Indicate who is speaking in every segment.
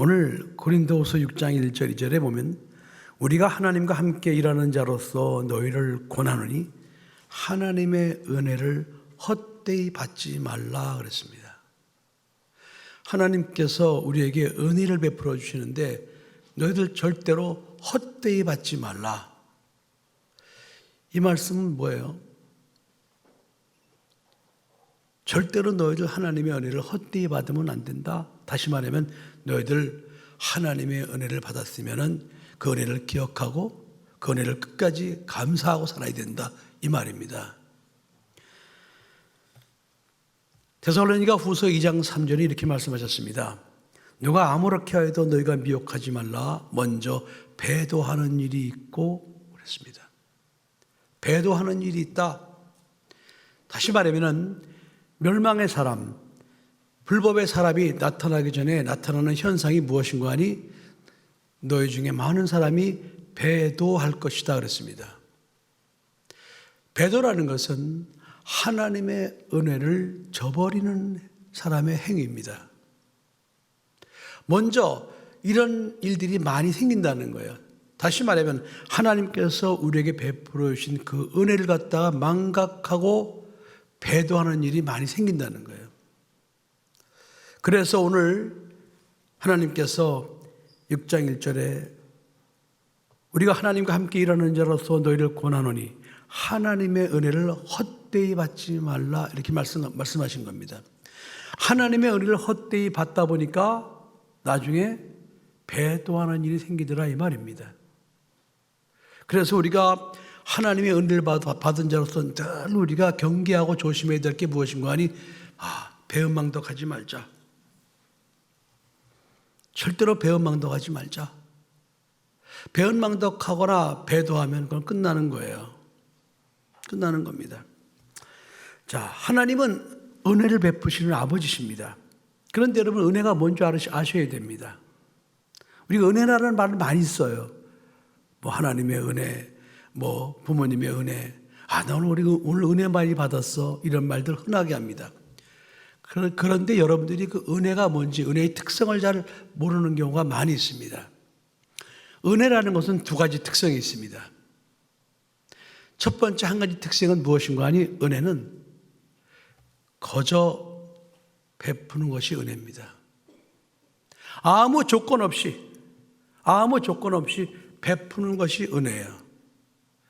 Speaker 1: 오늘 고린도후서 6장 1절 2절에 보면 우리가 하나님과 함께 일하는 자로서 너희를 권하노니 하나님의 은혜를 헛되이 받지 말라 그랬습니다. 하나님께서 우리에게 은혜를 베풀어 주시는데 너희들 절대로 헛되이 받지 말라. 이 말씀은 뭐예요? 절대로 너희들 하나님의 은혜를 헛되이 받으면 안 된다. 다시 말하면 너희들 하나님의 은혜를 받았으면은 그 은혜를 기억하고 그 은혜를 끝까지 감사하고 살아야 된다. 이 말입니다. 데살로니가 후서 2장 3절에 이렇게 말씀하셨습니다. 누가 아무렇게 하여도 너희가 미혹하지 말라. 먼저 배도하는 일이 있고 그랬습니다. 배도하는 일이 있다. 다시 말하면은 멸망의 사람, 불법의 사람이 나타나기 전에 나타나는 현상이 무엇인가 하니 너희 중에 많은 사람이 배도할 것이다 그랬습니다. 배도라는 것은 하나님의 은혜를 저버리는 사람의 행위입니다. 먼저 이런 일들이 많이 생긴다는 거예요. 다시 말하면 하나님께서 우리에게 베풀어 주신 그 은혜를 갖다가 망각하고 배도하는 일이 많이 생긴다는 거예요. 그래서 오늘 하나님께서 6장 1절에 우리가 하나님과 함께 일하는 자로서 너희를 권하노니 하나님의 은혜를 헛되이 받지 말라 이렇게 말씀, 말씀하신 겁니다. 하나님의 은혜를 헛되이 받다 보니까 나중에 배도하는 일이 생기더라 이 말입니다. 그래서 우리가 하나님의 은혜를 받은 자로서 늘 우리가 경계하고 조심해야 될 게 무엇인가 하니 아, 배은망덕하지 말자. 절대로 배은망덕하지 말자. 배은망덕하거나 배도하면 그건 끝나는 거예요. 끝나는 겁니다. 자, 하나님은 은혜를 베푸시는 아버지십니다. 그런데 여러분 은혜가 뭔지 아셔야 됩니다. 우리가 은혜라는 말을 많이 써요. 뭐 하나님의 은혜, 뭐 부모님의 은혜. 아, 나 오늘 오늘 은혜 많이 받았어. 이런 말들 흔하게 합니다. 그런데 여러분들이 그 은혜가 뭔지, 은혜의 특성을 잘 모르는 경우가 많이 있습니다. 은혜라는 것은 두 가지 특성이 있습니다. 첫 번째 한 가지 특성은 무엇인가 하니 은혜는 거저 베푸는 것이 은혜입니다. 아무 조건 없이, 아무 조건 없이 베푸는 것이 은혜예요.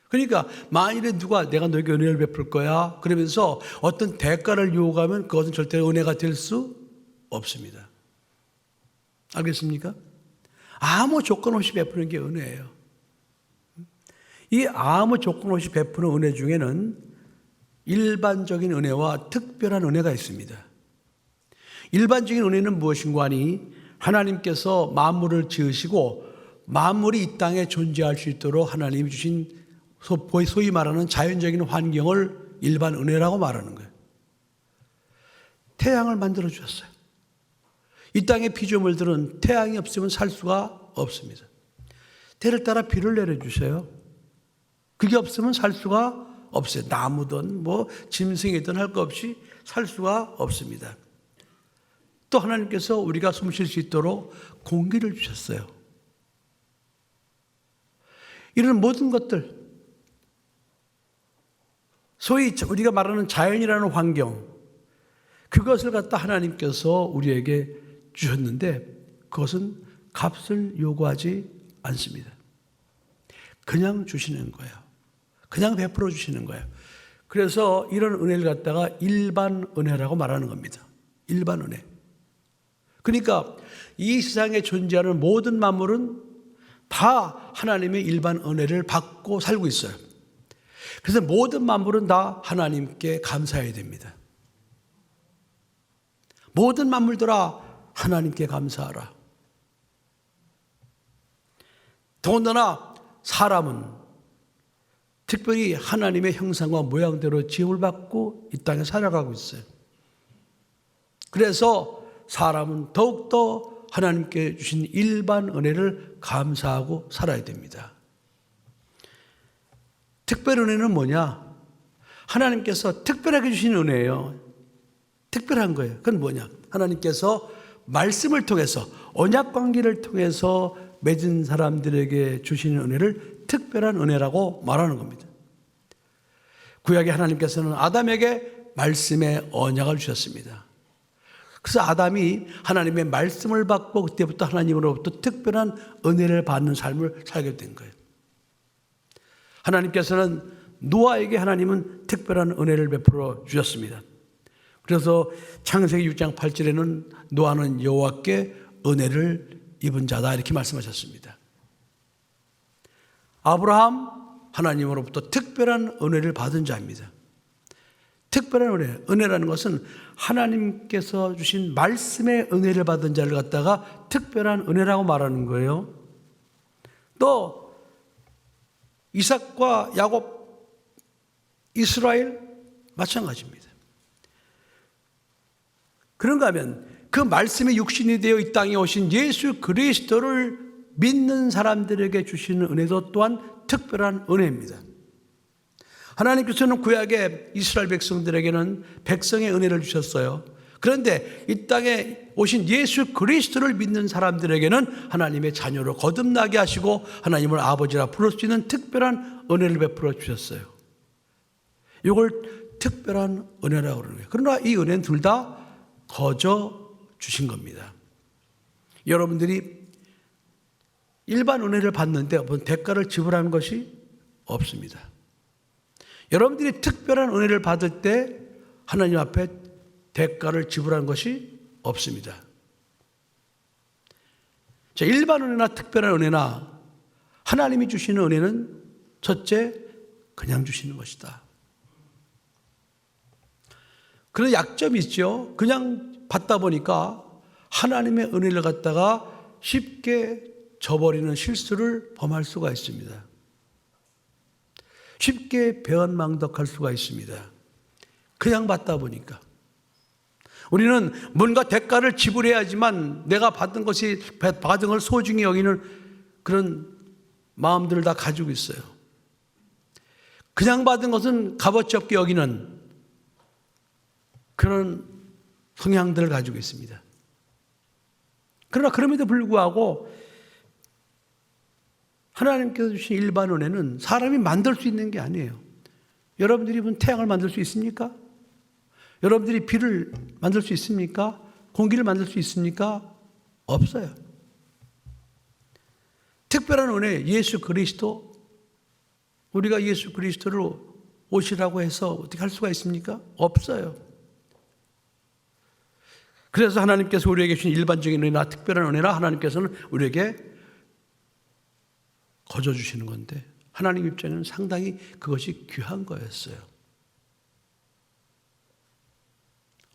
Speaker 1: 그러니까 만일에 누가 내가 너에게 은혜를 베풀 거야 그러면서 어떤 대가를 요구하면 그것은 절대 은혜가 될 수 없습니다. 알겠습니까? 아무 조건 없이 베푸는 게 은혜예요. 이 아무 조건 없이 베푸는 은혜 중에는 일반적인 은혜와 특별한 은혜가 있습니다. 일반적인 은혜는 무엇인가 하니 하나님께서 만물을 지으시고 만물이 이 땅에 존재할 수 있도록 하나님이 주신 소위 말하는 자연적인 환경을 일반 은혜라고 말하는 거예요. 태양을 만들어 주셨어요. 이 땅의 피조물들은 태양이 없으면 살 수가 없습니다. 태를 따라 비를 내려 주세요. 그게 없으면 살 수가 없어요. 나무든 뭐 짐승이든 할 것 없이 살 수가 없습니다. 또 하나님께서 우리가 숨 쉴 수 있도록 공기를 주셨어요. 이런 모든 것들, 소위 우리가 말하는 자연이라는 환경, 그것을 갖다 하나님께서 우리에게 주셨는데 그것은 값을 요구하지 않습니다. 그냥 주시는 거예요. 그냥 베풀어 주시는 거예요. 그래서 이런 은혜를 갖다가 일반 은혜라고 말하는 겁니다. 일반 은혜. 그러니까 이 세상에 존재하는 모든 만물은 다 하나님의 일반 은혜를 받고 살고 있어요. 그래서 모든 만물은 다 하나님께 감사해야 됩니다. 모든 만물들아 하나님께 감사하라. 더군다나 사람은 특별히 하나님의 형상과 모양대로 지음을 받고 이 땅에 살아가고 있어요. 그래서 사람은 더욱더 하나님께 주신 일반 은혜를 감사하고 살아야 됩니다. 특별 은혜는 뭐냐? 하나님께서 특별하게 주신 은혜예요. 특별한 거예요. 그건 뭐냐? 하나님께서 말씀을 통해서 언약 관계를 통해서 맺은 사람들에게 주시는 은혜를 특별한 은혜라고 말하는 겁니다. 구약의 하나님께서는 아담에게 말씀의 언약을 주셨습니다. 그래서 아담이 하나님의 말씀을 받고 그때부터 하나님으로부터 특별한 은혜를 받는 삶을 살게 된 거예요. 하나님께서는 노아에게 하나님은 특별한 은혜를 베풀어 주셨습니다. 그래서 창세기 6장 8절에는 노아는 여호와께 은혜를 입은 자다 이렇게 말씀하셨습니다. 아브라함 하나님으로부터 특별한 은혜를 받은 자입니다. 특별한 은혜, 은혜라는 것은 하나님께서 주신 말씀의 은혜를 받은 자를 갖다가 특별한 은혜라고 말하는 거예요. 또 이삭과 야곱, 이스라엘 마찬가지입니다. 그런가 하면 그 말씀이 육신이 되어 이 땅에 오신 예수 그리스도를 믿는 사람들에게 주시는 은혜도 또한 특별한 은혜입니다. 하나님께서는 구약의 이스라엘 백성들에게는 백성의 은혜를 주셨어요. 그런데 이 땅에 오신 예수 그리스도를 믿는 사람들에게는 하나님의 자녀로 거듭나게 하시고 하나님을 아버지라 부를 수 있는 특별한 은혜를 베풀어 주셨어요. 이걸 특별한 은혜라고 그러는 거예요. 그러나 이 은혜는 둘 다 거저 주신 겁니다. 여러분들이 일반 은혜를 받는데 대가를 지불하는 것이 없습니다. 여러분들이 특별한 은혜를 받을 때 하나님 앞에 대가를 지불하는 것이 없습니다. 자, 일반 은혜나 특별한 은혜나 하나님이 주시는 은혜는 첫째, 그냥 주시는 것이다. 그런 약점이 있죠. 그냥 받다 보니까 하나님의 은혜를 갖다가 쉽게 저버리는 실수를 범할 수가 있습니다. 쉽게 배은망덕할 수가 있습니다. 그냥 받다 보니까. 우리는 뭔가 대가를 지불해야지만 내가 받은 것이 받은 걸 소중히 여기는 그런 마음들을 다 가지고 있어요. 그냥 받은 것은 값어치 없게 여기는 그런 성향들을 가지고 있습니다. 그러나 그럼에도 불구하고 하나님께서 주신 일반 은혜는 사람이 만들 수 있는 게 아니에요. 여러분들이 본 태양을 만들 수 있습니까? 여러분들이 비를 만들 수 있습니까? 공기를 만들 수 있습니까? 없어요. 특별한 은혜, 예수 그리스도. 우리가 예수 그리스도를 오시라고 해서 어떻게 할 수가 있습니까? 없어요. 그래서 하나님께서 우리에게 주신 일반적인 은혜나 특별한 은혜나 하나님께서는 우리에게 거저 주시는 건데 하나님 입장에는 상당히 그것이 귀한 거였어요.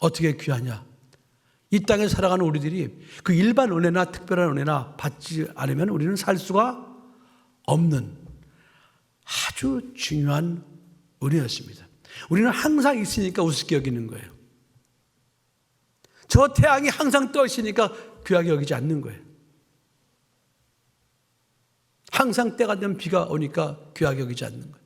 Speaker 1: 어떻게 귀하냐? 이 땅에 살아가는 우리들이 그 일반 은혜나 특별한 은혜나 받지 않으면 우리는 살 수가 없는 아주 중요한 은혜였습니다. 우리는 항상 있으니까 우습게 여기는 거예요. 저 태양이 항상 떠 있으니까 귀하게 여기지 않는 거예요. 항상 때가 되면 비가 오니까 귀하게 여기지 않는 거예요.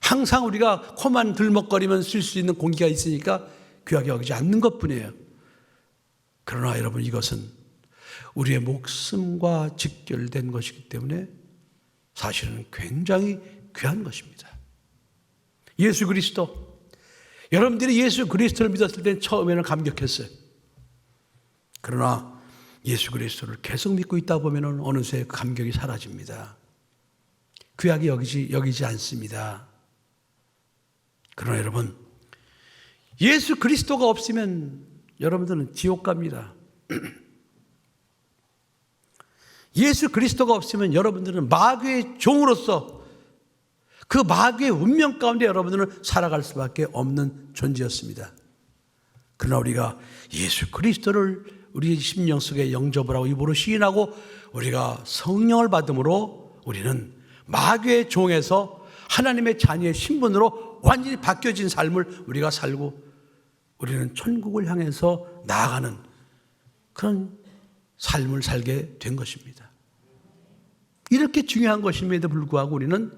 Speaker 1: 항상 우리가 코만 들먹거리면 쓸 수 있는 공기가 있으니까 귀하게 여기지 않는 것 뿐이에요. 그러나 여러분 이것은 우리의 목숨과 직결된 것이기 때문에 사실은 굉장히 귀한 것입니다. 예수 그리스도. 여러분들이 예수 그리스도를 믿었을 때 처음에는 감격했어요. 그러나 예수 그리스도를 계속 믿고 있다 보면 어느새 그 감격이 사라집니다. 귀하게 여기지, 여기지 않습니다. 그러나 여러분, 예수 그리스도가 없으면 여러분들은 지옥 갑니다. 예수 그리스도가 없으면 여러분들은 마귀의 종으로서 그 마귀의 운명 가운데 여러분들은 살아갈 수밖에 없는 존재였습니다. 그러나 우리가 예수 그리스도를 우리 심령 속에 영접을 하고 입으로 시인하고 우리가 성령을 받음으로 우리는 마귀의 종에서 하나님의 자녀의 신분으로 완전히 바뀌어진 삶을 우리가 살고 우리는 천국을 향해서 나아가는 그런 삶을 살게 된 것입니다. 이렇게 중요한 것임에도 불구하고 우리는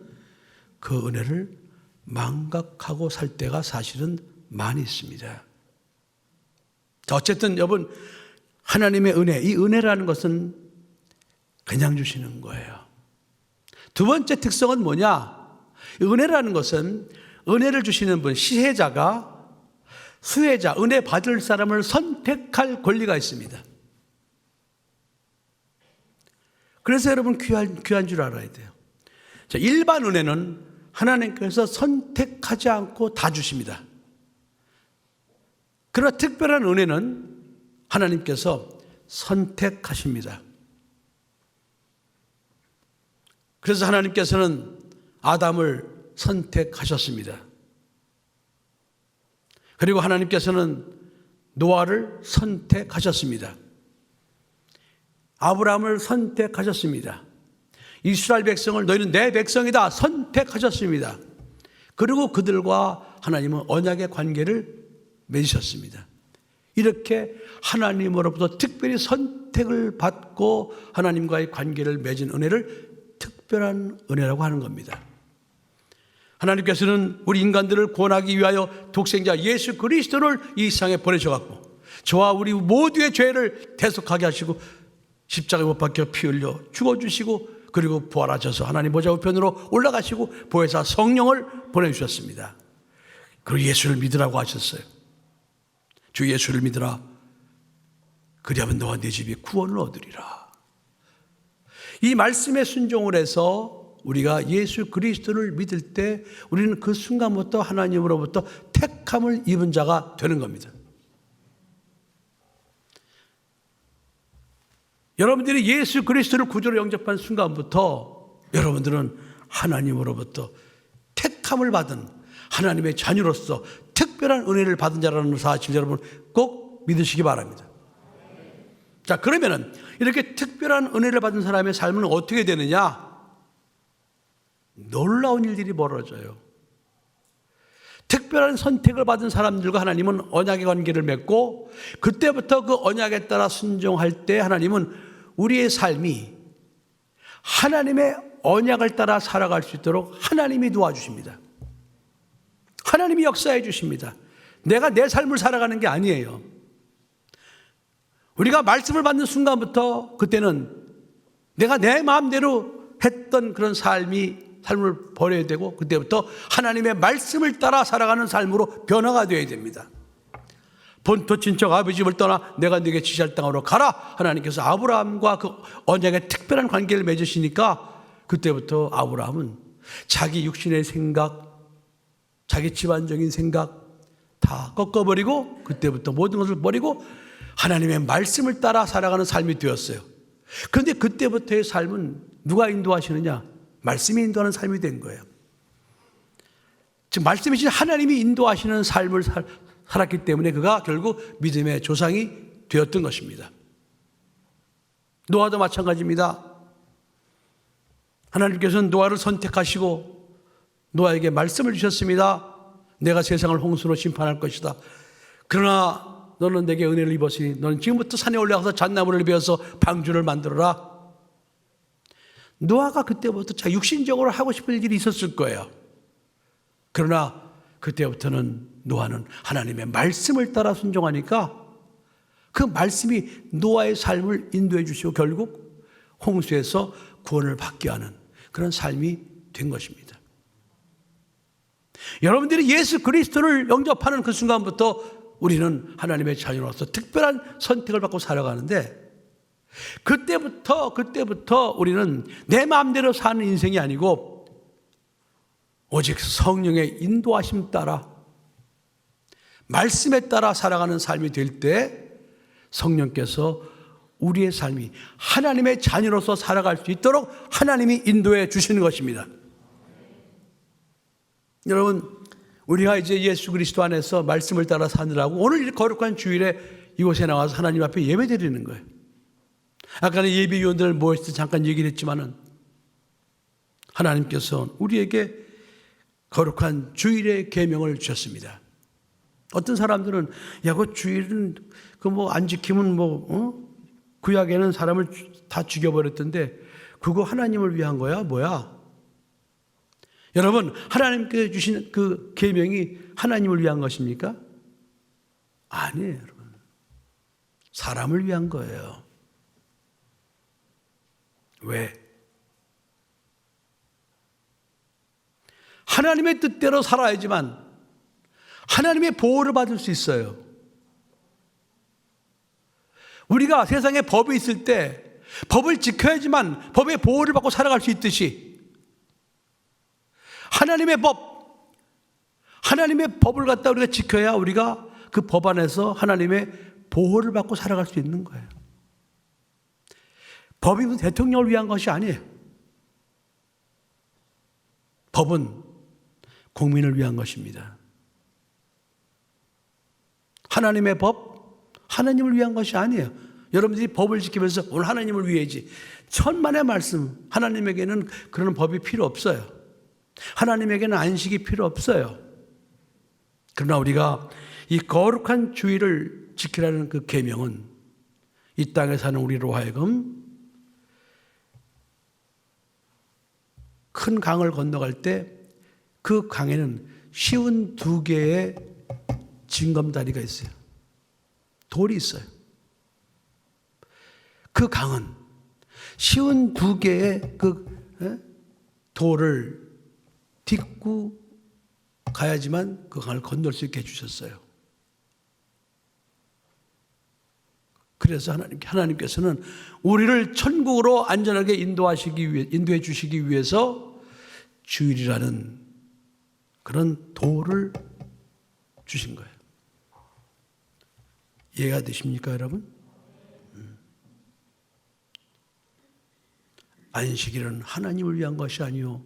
Speaker 1: 그 은혜를 망각하고 살 때가 사실은 많이 있습니다. 자, 어쨌든 여러분, 하나님의 은혜, 이 은혜라는 것은 그냥 주시는 거예요. 두 번째 특성은 뭐냐? 은혜라는 것은 은혜를 주시는 분, 시혜자가 수혜자, 은혜 받을 사람을 선택할 권리가 있습니다. 그래서 여러분 귀한, 귀한 줄 알아야 돼요. 자, 일반 은혜는 하나님께서 선택하지 않고 다 주십니다. 그러나 특별한 은혜는 하나님께서 선택하십니다. 그래서 하나님께서는 아담을 선택하셨습니다. 그리고 하나님께서는 노아를 선택하셨습니다. 아브라함을 선택하셨습니다. 이스라엘 백성을 너희는 내 백성이다 선택하셨습니다. 그리고 그들과 하나님은 언약의 관계를 맺으셨습니다. 이렇게 하나님으로부터 특별히 선택을 받고 하나님과의 관계를 맺은 은혜를 특별한 은혜라고 하는 겁니다. 하나님께서는 우리 인간들을 구원하기 위하여 독생자 예수 그리스도를 이 세상에 보내셔갖고 저와 우리 모두의 죄를 대속하게 하시고 십자가에 못 박혀 피 흘려 죽어주시고 그리고 부활하셔서 하나님 보좌 우편으로 올라가시고 보혜사 성령을 보내주셨습니다. 그리고 예수를 믿으라고 하셨어요. 주 예수를 믿으라. 그리하면 너와 네 집이 구원을 얻으리라. 이 말씀에 순종을 해서 우리가 예수 그리스도를 믿을 때 우리는 그 순간부터 하나님으로부터 택함을 입은 자가 되는 겁니다. 여러분들이 예수 그리스도를 구주로 영접한 순간부터 여러분들은 하나님으로부터 택함을 받은 하나님의 자녀로서 특별한 은혜를 받은 자라는 사실 여러분 꼭 믿으시기 바랍니다. 자, 그러면은 이렇게 특별한 은혜를 받은 사람의 삶은 어떻게 되느냐? 놀라운 일들이 벌어져요. 특별한 선택을 받은 사람들과 하나님은 언약의 관계를 맺고 그때부터 그 언약에 따라 순종할 때 하나님은 우리의 삶이 하나님의 언약을 따라 살아갈 수 있도록 하나님이 도와주십니다. 하나님이 역사해 주십니다. 내가 내 삶을 살아가는 게 아니에요. 우리가 말씀을 받는 순간부터 그때는 내가 내 마음대로 했던 그런 삶이 삶을 버려야 되고 그때부터 하나님의 말씀을 따라 살아가는 삶으로 변화가 되어야 됩니다. 본토 친척 아버지 집을 떠나 내가 네게 지시할 땅으로 가라. 하나님께서 아브라함과 그 언약의 특별한 관계를 맺으시니까 그때부터 아브라함은 자기 육신의 생각, 자기 집안적인 생각 다 꺾어버리고 그때부터 모든 것을 버리고 하나님의 말씀을 따라 살아가는 삶이 되었어요. 그런데 그때부터의 삶은 누가 인도하시느냐? 말씀이 인도하는 삶이 된 거예요. 지금 말씀이신 하나님이 인도하시는 삶을 살, 살았기 때문에 그가 결국 믿음의 조상이 되었던 것입니다. 노아도 마찬가지입니다. 하나님께서는 노아를 선택하시고 노아에게 말씀을 주셨습니다. 내가 세상을 홍수로 심판할 것이다. 그러나 너는 내게 은혜를 입었으니 너는 지금부터 산에 올라가서 잣나무를 베어서 방주를 만들어라. 노아가 그때부터 자 육신적으로 하고 싶은 일이 있었을 거예요. 그러나 그때부터는 노아는 하나님의 말씀을 따라 순종하니까 그 말씀이 노아의 삶을 인도해 주시고 결국 홍수에서 구원을 받게 하는 그런 삶이 된 것입니다. 여러분들이 예수 그리스도를 영접하는 그 순간부터 우리는 하나님의 자녀로서 특별한 선택을 받고 살아가는데 그때부터 그때부터 우리는 내 마음대로 사는 인생이 아니고 오직 성령의 인도하심 따라 말씀에 따라 살아가는 삶이 될 때 성령께서 우리의 삶이 하나님의 자녀로서 살아갈 수 있도록 하나님이 인도해 주시는 것입니다. 여러분, 우리가 이제 예수 그리스도 안에서 말씀을 따라 사느라고 오늘 이 거룩한 주일에 이곳에 나와서 하나님 앞에 예배 드리는 거예요. 아까는 예비위원들 모였을 때 잠깐 얘기를 했지만은 하나님께서 우리에게 거룩한 주일의 계명을 주셨습니다. 어떤 사람들은 야, 그 주일은 그 뭐 안 지키면 뭐 어? 구약에는 사람을 다 죽여버렸던데 그거 하나님을 위한 거야 뭐야? 여러분 하나님께 주신 그 계명이 하나님을 위한 것입니까? 아니에요, 여러분. 사람을 위한 거예요. 왜? 하나님의 뜻대로 살아야지만 하나님의 보호를 받을 수 있어요. 우리가 세상에 법이 있을 때 법을 지켜야지만 법의 보호를 받고 살아갈 수 있듯이 하나님의 법, 하나님의 법을 갖다 우리가 지켜야 우리가 그 법 안에서 하나님의 보호를 받고 살아갈 수 있는 거예요. 법이 무슨 대통령을 위한 것이 아니에요. 법은 국민을 위한 것입니다. 하나님의 법, 하나님을 위한 것이 아니에요. 여러분들이 법을 지키면서 오늘 하나님을 위해지. 천만의 말씀, 하나님에게는 그런 법이 필요 없어요. 하나님에게는 안식이 필요 없어요. 그러나 우리가 이 거룩한 주의를 지키라는 그 계명은 이 땅에 사는 우리로 하여금 큰 강을 건너갈 때 그 강에는 쉬운 두 개의 징검다리가 있어요. 돌이 있어요. 그 강은 쉬운 두 개의 그 에? 돌을 딛고 가야지만 그 강을 건널 수 있게 해주셨어요. 그래서 하나님, 하나님께서는 우리를 천국으로 안전하게 인도하시기 위해, 인도해 주시기 위해서 주일이라는 그런 도를 주신 거예요. 이해가 되십니까, 여러분? 음. 안식일은 하나님을 위한 것이 아니요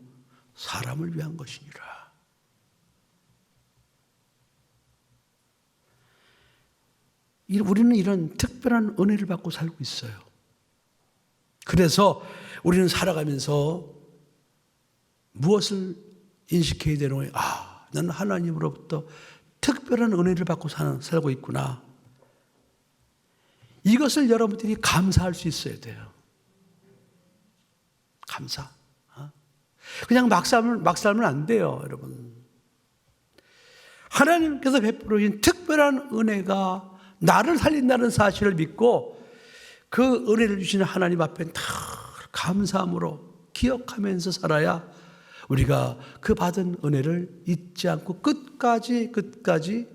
Speaker 1: 사람을 위한 것이니라. 우리는 이런 특별한 은혜를 받고 살고 있어요. 그래서 우리는 살아가면서 무엇을 인식해야 되는 거예요? 아, 나는 하나님으로부터 특별한 은혜를 받고 살고 있구나. 이것을 여러분들이 감사할 수 있어야 돼요. 감사. 어? 그냥 막 살면, 막 살면 안 돼요, 여러분. 하나님께서 베풀어 주신 특별한 은혜가 나를 살린다는 사실을 믿고 그 은혜를 주시는 하나님 앞에 다 감사함으로 기억하면서 살아야 우리가 그 받은 은혜를 잊지 않고 끝까지 끝까지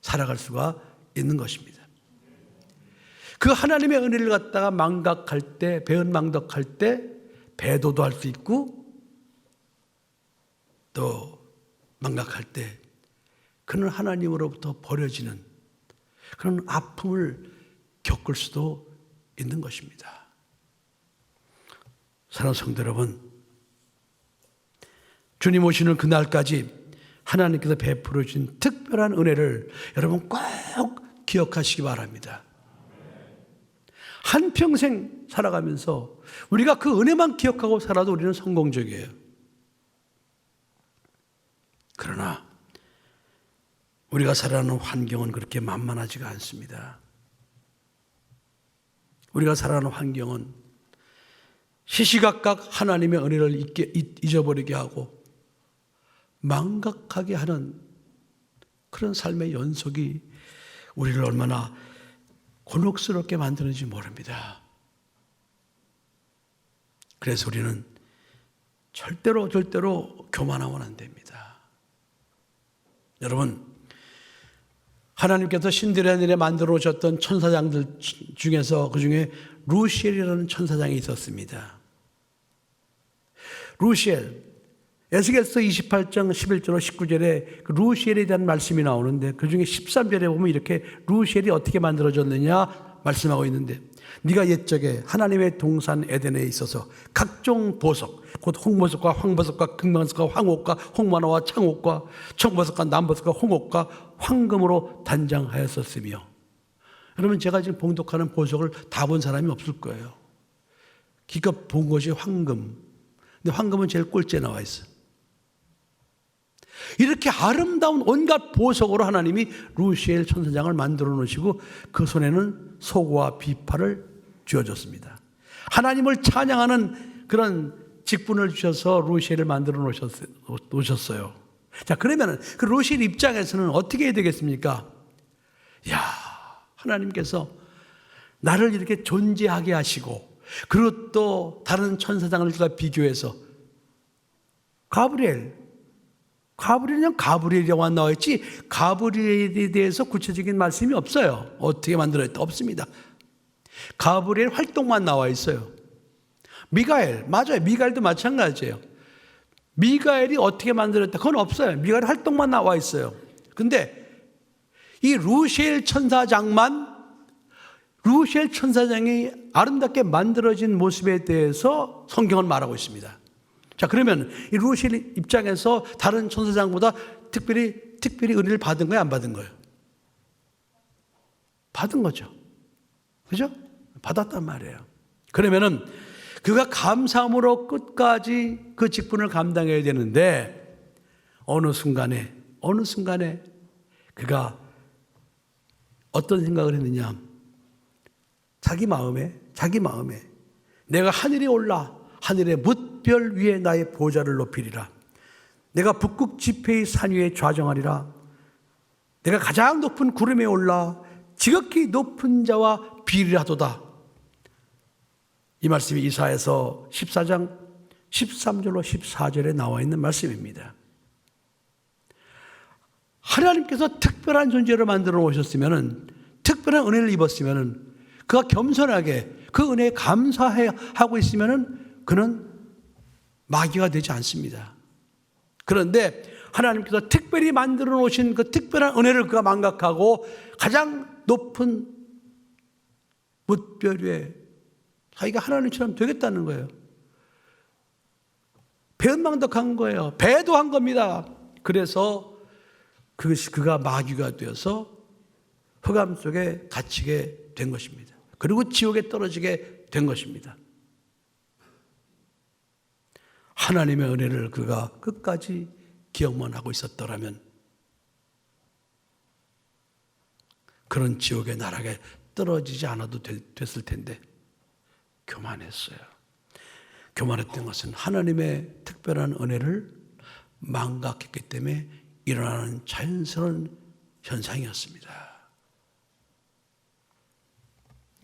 Speaker 1: 살아갈 수가 있는 것입니다. 그 하나님의 은혜를 갖다가 망각할 때, 배은망덕할 때 배도도 할 수 있고 또 망각할 때 그는 하나님으로부터 버려지는 그런 아픔을 겪을 수도 있는 것입니다. 사랑하는 성도 여러분, 주님 오시는 그날까지 하나님께서 베풀어 주신 특별한 은혜를 여러분 꼭 기억하시기 바랍니다. 한평생 살아가면서 우리가 그 은혜만 기억하고 살아도 우리는 성공적이에요. 그러나 우리가 살아가는 환경은 그렇게 만만하지가 않습니다. 우리가 살아가는 환경은 시시각각 하나님의 은혜를 잊어버리게 하고 망각하게 하는 그런 삶의 연속이 우리를 얼마나 곤혹스럽게 만드는지 모릅니다. 그래서 우리는 절대로 절대로 교만하면 안 됩니다. 여러분 하나님께서 신들의 만들어 오셨던 천사장들 중에서 그 중에 루시엘이라는 천사장이 있었습니다. 루시엘, 에스겔서 28장 11절 19절에 그 루시엘에 대한 말씀이 나오는데 그 중에 13절에 보면 이렇게 루시엘이 어떻게 만들어졌느냐 말씀하고 있는데 네가 옛적에 하나님의 동산 에덴에 있어서 각종 보석 곧 홍보석과 황보석과 금강석과 황옥과 홍만화와 창옥과 청보석과 남보석과 홍옥과 황금으로 단장하였었으며 여러분 제가 지금 봉독하는 보석을 다 본 사람이 없을 거예요. 기껏 본 것이 황금. 근데 황금은 제일 꼴찌에 나와 있어. 이렇게 아름다운 온갖 보석으로 하나님이 루시엘 천사장을 만들어 놓으시고 그 손에는 소고와 비파를 쥐어줬습니다. 하나님을 찬양하는 그런 직분을 주셔서 루시엘을 만들어 놓으셨어요. 자, 그러면 그 루시엘 입장에서는 어떻게 해야 되겠습니까? 야, 하나님께서 나를 이렇게 존재하게 하시고 그리고 또 다른 천사장들과 비교해서 가브리엘 가브리엘은 가브리엘이라고만 나와 있지 가브리엘에 대해서 구체적인 말씀이 없어요. 어떻게 만들었다 없습니다. 가브리엘 활동만 나와 있어요. 미가엘 맞아요. 미가엘도 마찬가지예요. 미가엘이 어떻게 만들었다 그건 없어요. 미가엘 활동만 나와 있어요. 근데 이 루시엘 천사장만 루시엘 천사장이 아름답게 만들어진 모습에 대해서 성경은 말하고 있습니다. 자, 그러면 이 루시엘 입장에서 다른 천사장보다 특별히 특별히 은혜를 받은 거예요, 안 받은 거예요? 받은 거죠. 그죠? 받았단 말이에요. 그러면은 그가 감사함으로 끝까지 그 직분을 감당해야 되는데 어느 순간에 어느 순간에 그가 어떤 생각을 했느냐? 자기 마음에 자기 마음에 내가 하늘에 올라 하늘의 뭇별 위에 나의 보좌를 높이리라. 내가 북극 지폐의 산 위에 좌정하리라. 내가 가장 높은 구름에 올라 지극히 높은 자와 비리하도다. 이 말씀이 이사에서 14장 13절로 14절에 나와 있는 말씀입니다. 하나님께서 특별한 존재로 만들어 오셨으면은 특별한 은혜를 입었으면은 그가 겸손하게 그 은혜에 감사하고 있으면은 그는 마귀가 되지 않습니다. 그런데 하나님께서 특별히 만들어 놓으신 그 특별한 은혜를 그가 망각하고 가장 높은 뭇별 위에 자기가 하나님처럼 되겠다는 거예요. 배은망덕한 거예요. 배도한 겁니다. 그래서 그것이 그가 마귀가 되어서 흑암 속에 갇히게 된 것입니다. 그리고 지옥에 떨어지게 된 것입니다. 하나님의 은혜를 그가 끝까지 기억만 하고 있었더라면 그런 지옥의 나락에 떨어지지 않아도 됐을 텐데 교만했어요. 교만했던 것은 하나님의 특별한 은혜를 망각했기 때문에 일어나는 자연스러운 현상이었습니다.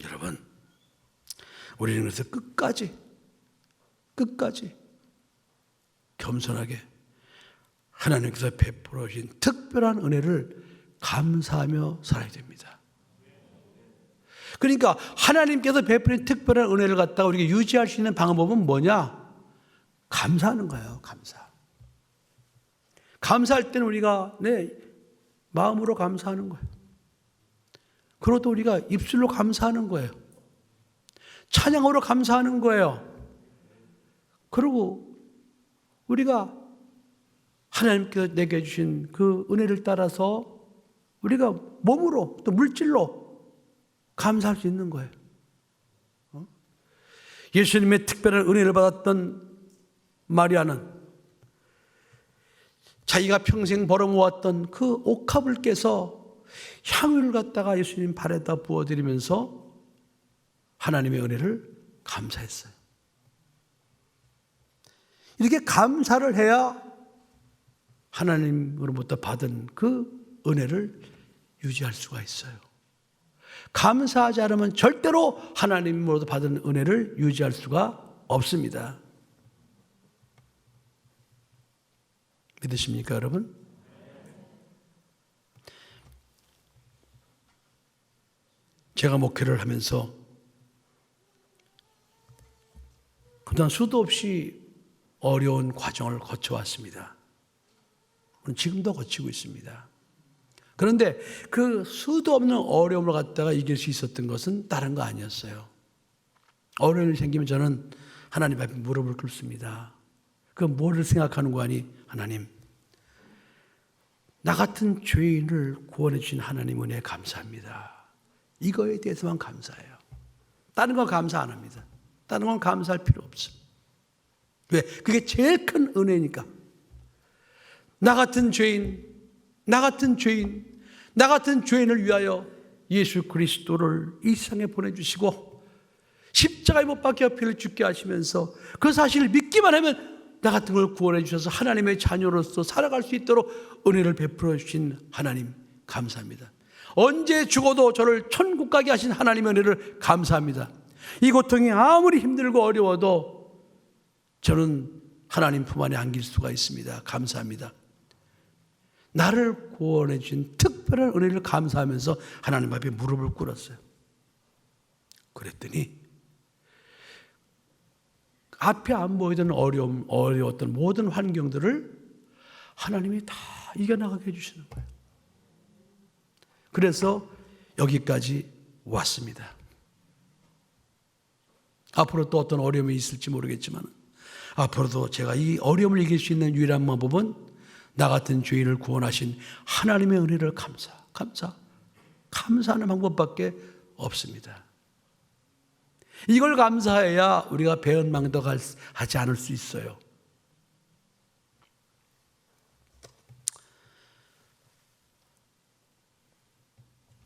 Speaker 1: 여러분, 우리는 그래서 끝까지, 끝까지 겸손하게 하나님께서 베풀어 주신 특별한 은혜를 감사하며 살아야 됩니다. 그러니까 하나님께서 베푸신 특별한 은혜를 갖다가 우리가 유지할 수 있는 방법은 뭐냐? 감사하는 거예요, 감사. 감사할 때는 우리가 네, 마음으로 감사하는 거예요. 그리고 또 우리가 입술로 감사하는 거예요. 찬양으로 감사하는 거예요. 그리고 우리가 하나님께서 내게 주신 그 은혜를 따라서 우리가 몸으로 또 물질로 감사할 수 있는 거예요. 어? 예수님의 특별한 은혜를 받았던 마리아는 자기가 평생 벌어모았던 그 옥합을 깨서 향유를 갖다가 예수님 발에다 부어드리면서 하나님의 은혜를 감사했어요. 이렇게 감사를 해야 하나님으로부터 받은 그 은혜를 유지할 수가 있어요. 감사하지 않으면 절대로 하나님으로부터 받은 은혜를 유지할 수가 없습니다. 믿으십니까, 여러분? 제가 목회를 하면서 그동안 수도 없이 어려운 과정을 거쳐왔습니다. 지금도 거치고 있습니다. 그런데 그 수도 없는 어려움을 갖다가 이길 수 있었던 것은 다른 거 아니었어요. 어려움이 생기면 저는 하나님 앞에 무릎을 꿇습니다. 그 뭐를 생각하는 거 아니? 하나님. 나 같은 죄인을 구원해 주신 하나님 은혜에 감사합니다. 이거에 대해서만 감사해요. 다른 건 감사 안 합니다. 다른 건 감사할 필요 없어. 왜? 그게 제일 큰 은혜니까. 나 같은 죄인, 나 같은 죄인, 나 같은 죄인을 위하여 예수 그리스도를 이 세상에 보내주시고 십자가에 못 박혀 피를 죽게 하시면서 그 사실을 믿기만 하면 나 같은 걸 구원해 주셔서 하나님의 자녀로서 살아갈 수 있도록 은혜를 베풀어 주신 하나님 감사합니다. 언제 죽어도 저를 천국 가게 하신 하나님의 은혜를 감사합니다. 이 고통이 아무리 힘들고 어려워도 저는 하나님 품 안에 안길 수가 있습니다. 감사합니다. 나를 구원해 주신 특별한 은혜를 감사하면서 하나님 앞에 무릎을 꿇었어요. 그랬더니 앞에 안 보이던 어려움, 어려웠던 모든 환경들을 하나님이 다 이겨나가게 해주시는 거예요. 그래서 여기까지 왔습니다. 앞으로 또 어떤 어려움이 있을지 모르겠지만 앞으로도 제가 이 어려움을 이길 수 있는 유일한 방법은 나 같은 죄인을 구원하신 하나님의 은혜를 감사, 감사, 감사하는 방법밖에 없습니다. 이걸 감사해야 우리가 배은망덕하지 않을 수 있어요.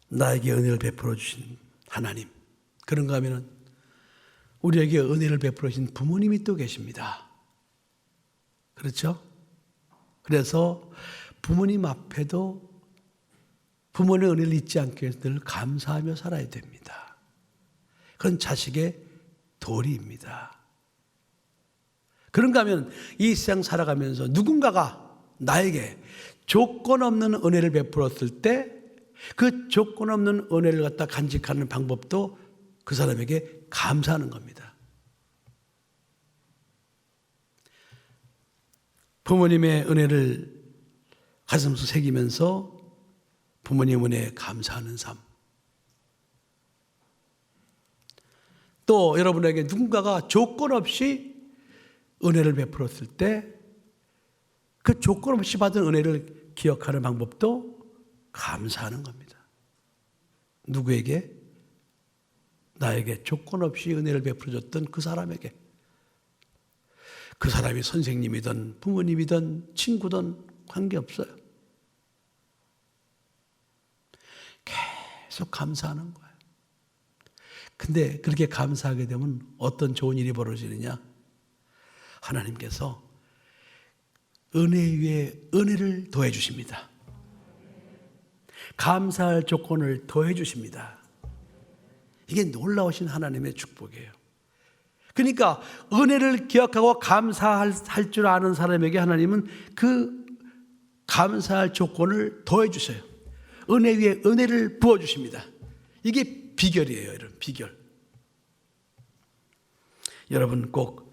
Speaker 1: 나에게 은혜를 베풀어 주신 하나님. 그런가 하면은 우리에게 은혜를 베풀어 주신 부모님이 또 계십니다. 그렇죠? 그래서 부모님 앞에도 부모님의 은혜를 잊지 않게 늘 감사하며 살아야 됩니다. 그건 자식의 도리입니다. 그런가 하면 이 세상 살아가면서 누군가가 나에게 조건 없는 은혜를 베풀었을 때 그 조건 없는 은혜를 갖다 간직하는 방법도 그 사람에게 감사하는 겁니다. 부모님의 은혜를 가슴속 새기면서 부모님 은혜에 감사하는 삶. 또 여러분에게 누군가가 조건 없이 은혜를 베풀었을 때 그 조건 없이 받은 은혜를 기억하는 방법도 감사하는 겁니다. 누구에게? 나에게 조건 없이 은혜를 베풀어줬던 그 사람에게. 그 사람이 선생님이든 부모님이든 친구든 관계없어요. 계속 감사하는 거예요. 근데 그렇게 감사하게 되면 어떤 좋은 일이 벌어지느냐? 하나님께서 은혜 위에 은혜를 더해 주십니다. 감사할 조건을 더해 주십니다. 이게 놀라우신 하나님의 축복이에요. 그러니까 은혜를 기억하고 감사할 줄 아는 사람에게 하나님은 그 감사할 조건을 더해 주세요. 은혜 위에 은혜를 부어 주십니다. 이게 비결이에요, 여러분. 비결. 여러분 꼭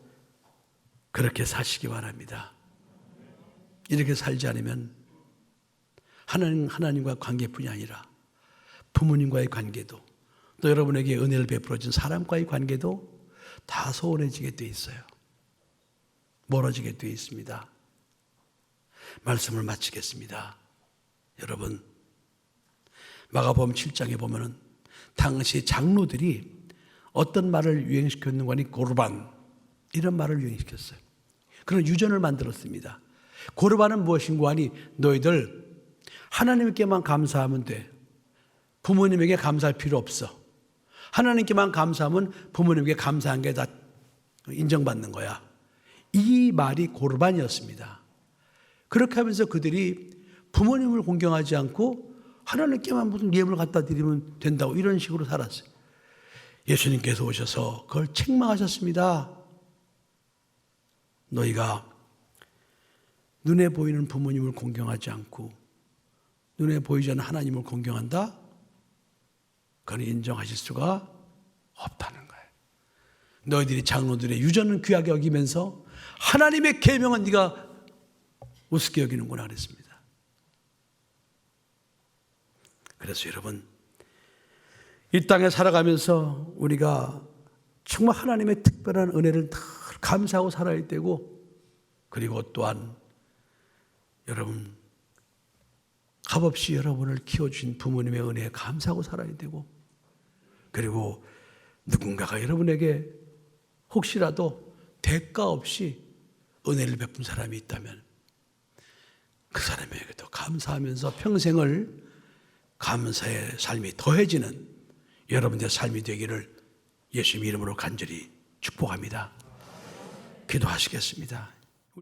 Speaker 1: 그렇게 사시기 바랍니다. 이렇게 살지 않으면 하나님, 하나님과 관계뿐이 아니라 부모님과의 관계도 또 여러분에게 은혜를 베풀어 준 사람과의 관계도 다 소원해지게 돼 있어요. 멀어지게 돼 있습니다. 말씀을 마치겠습니다. 여러분, 마가복음 7장에 보면은 당시 장로들이 어떤 말을 유행시켰는가 하니 고르반 이런 말을 유행시켰어요. 그런 유전을 만들었습니다. 고르반은 무엇인가 하니 너희들 하나님께만 감사하면 돼. 부모님에게 감사할 필요 없어. 하나님께만 감사하면 부모님께 감사한 게 다 인정받는 거야. 이 말이 고르반이었습니다. 그렇게 하면서 그들이 부모님을 공경하지 않고 하나님께만 무슨 예물을 갖다 드리면 된다고 이런 식으로 살았어요. 예수님께서 오셔서 그걸 책망하셨습니다. 너희가 눈에 보이는 부모님을 공경하지 않고 눈에 보이지 않는 하나님을 공경한다? 그건 인정하실 수가 없다는 거예요. 너희들이 장로들의 유전은 귀하게 여기면서 하나님의 계명은 네가 우습게 여기는구나 그랬습니다. 그래서 여러분 이 땅에 살아가면서 우리가 정말 하나님의 특별한 은혜를 늘 감사하고 살아야 되고 그리고 또한 여러분 값없이 여러분을 키워주신 부모님의 은혜에 감사하고 살아야 되고 그리고 누군가가 여러분에게 혹시라도 대가 없이 은혜를 베푼 사람이 있다면 그 사람에게도 감사하면서 평생을 감사의 삶이 더해지는 여러분의 삶이 되기를 예수님 이름으로 간절히 축복합니다. 기도하시겠습니다.